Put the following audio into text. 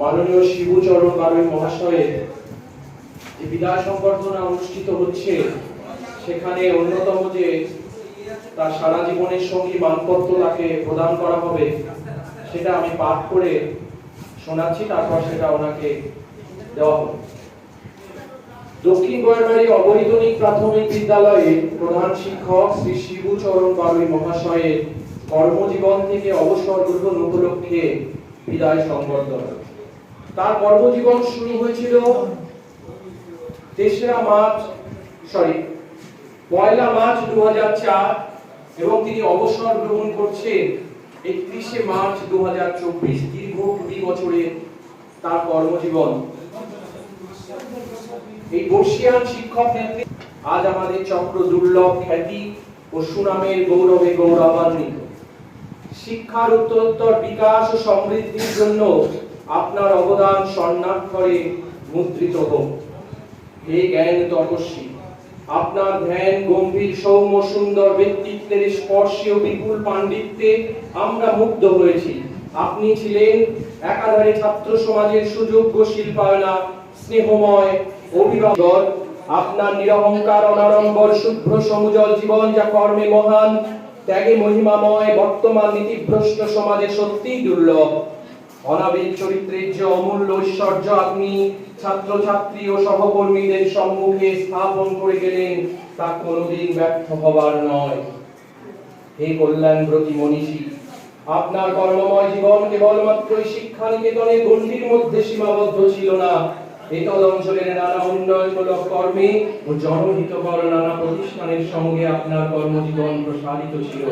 মাননীয় শিবচরণ বারুই মহাশয়ের যে বিদায় সংবর্ধনা অনুষ্ঠিত হচ্ছে, সেখানে অন্যতম যে তার সারা জীবনের সঙ্গী মানপত্র তাকে প্রদান করা হবে, সেটা আমি পাঠ করে শোনাচ্ছি, তারপর সেটা ওনাকে দেওয়া হবে। দক্ষিণ গোয়ারবাড়ি অবৈতনিক প্রাথমিক বিদ্যালয়ে প্রধান শিক্ষক শ্রী শিবুচরণ বারুই মহাশয়ের কর্মজীবন থেকে অবসর গ্রহণ উপলক্ষে বিদায় সংবর্ধনা। তার কর্মজীবন শুরু হয়েছিল তেসরা মার্চ সরি পয়লা মার্চ দু এবং তিনি অবসর গ্রহণ করছেন একত্রিশে মার্চ দু দীর্ঘ কুড়ি বছরের তার কর্মজীবন। এই বর্ষিয়ান শিক্ষক নেত্রী, আজ আমাদের চক্র দুর্লভ, খ্যাতি ও সুনামের গৌরবে গৌরবান্বিত। শিক্ষার উত্তরোত্তর বিকাশ ও সমৃদ্ধির জন্য আপনার অবদান স্বর্ণাক্ষরে মুদ্রিত হোক। হে জ্ঞান তপস্বী, আপনার ধ্যান, গম্ভীর, সৌম্য, সুন্দর ব্যক্তিত্বের স্পর্শী ও বিপুল পাণ্ডিত্যে আমরা মুগ্ধ হয়েছি। আপনি ছিলেন একাধারে ছাত্র সমাজের সুযোগ্য শিল্পায়না, স্নেহময়, অভিভাবক। আপনার নিরহংকার, অনাড়ম্বর, শুভ্র সমুজল জীবন যা কর্মে মহান, ত্যাগে মহিমাময়, বর্তমান নীতিভ্রষ্ট সমাজে সত্যিই দুর্লভ। অনাবিল চরিত্রের যে অমূল্য ঐশ্বর্য আপনি ছাত্রছাত্রী ও সহকর্মীদের সম্মুখে স্থাপন করে গেলেন, তা কোনোদিন ব্যর্থ হবার নয়। হে কল্যাণ ব্রতী মনীষী, আপনার কর্মময় জীবন কেবলমাত্র শিক্ষা নিকেতনের গণ্ডির মধ্যে সীমাবদ্ধ ছিল না। এতদ অঞ্চলের নানা উন্নয়নমূলক কর্মে ও জনহিতকর নানা প্রতিষ্ঠানের সঙ্গে আপনার কর্মজীবন প্রসারিত ছিল।